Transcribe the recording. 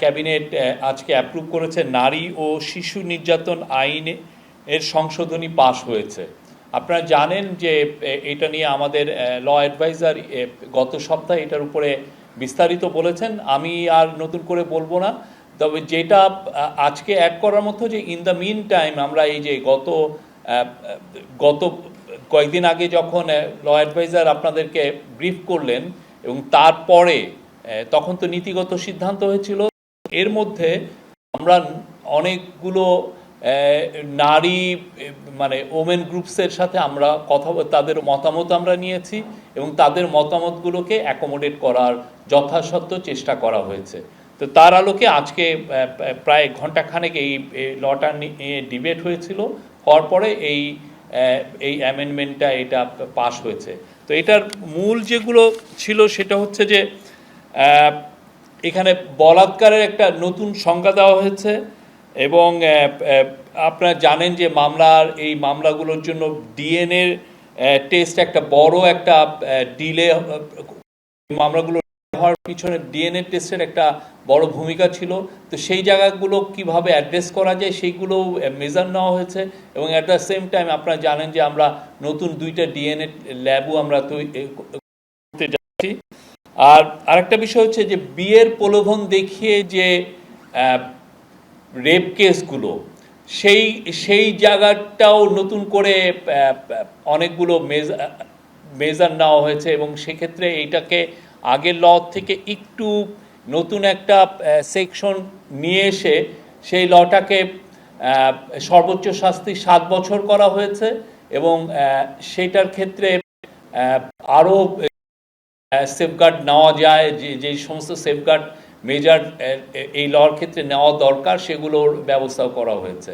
Cabinet আজকে approve করেছে। নারী ও শিশু নির্যাতন আইন এর সংশোধনী পাশ হয়েছে। আপনারা জানেন যে এটা নিয়ে আমাদের ল অ্যাডভাইজার গত সপ্তাহে এটার উপরে বিস্তারিত বলেছেন। আমি আর নতুন করে বলব না। তবে যেটা আজকে অ্যাড করার মতো যে ইন দ্য মিন টাইম আমরা এই যে গত গত কয়েকদিন আগে যখন ল অ্যাডভাইজার আপনাদেরকে ব্রিফ করলেন এবং তারপরে তখন তো নীতিগত সিদ্ধান্ত হয়েছিল। এর মধ্যে আমরা অনেকগুলো নারী মানে ওমেন গ্রুপসের সাথে আমরা কথা তাদের মতামত আমরা নিয়েছি এবং তাদের মতামতগুলোকে অ্যাকোমোডেট করার যথাসাধ্য চেষ্টা করা হয়েছে। তো তার আলোকে আজকে প্রায় ঘন্টাখানেক এই লটা নিয়ে ডিবেট হয়েছিল। হওয়ার পরে এই এই অ্যামেন্ডমেন্টটা এটা পাশ হয়েছে। তো এটার মূল যেগুলো ছিল সেটা হচ্ছে যে এখানে বলাৎকারের একটা নতুন সংজ্ঞা দেওয়া হয়েছে এবং আপনারা জানেন যে মামলার, এই মামলাগুলোর জন্য ডিএনএ টেস্ট একটা বড় একটা ডিলে মামলাগুলো হওয়ার পিছনে ডিএনএ টেস্টের একটা বড় ভূমিকা ছিল। তো সেই জায়গাগুলো কীভাবে অ্যাড্রেস করা যায় সেইগুলো মেজার নেওয়া হয়েছে এবং অ্যাট দ্য সেম টাইম আপনারা জানেন যে আমরা নতুন দুইটা ডিএনএ ল্যাবও আমরা তৈরি করতে যাচ্ছি। আর আরেকটা বিষয় হচ্ছে যে বিয়ের প্রলোভন দেখিয়ে যে রেপ কেসগুলো সেই সেই জায়গাটাও নতুন করে অনেকগুলো মেজার নেওয়া হয়েছে এবং সেক্ষেত্রে এইটাকে আগের ল থেকে একটু নতুন একটা সেকশন নিয়ে এসে সেই লটাকে সর্বোচ্চ শাস্তি সাত বছর করা হয়েছে এবং সেটার ক্ষেত্রে আরও সেফগার্ড নেওয়া যায়, যে যে সমস্ত সেফগার্ড মেজার এই লর ক্ষেত্রে নেওয়া দরকার, সেগুলোর ব্যবস্থাও করা হয়েছে।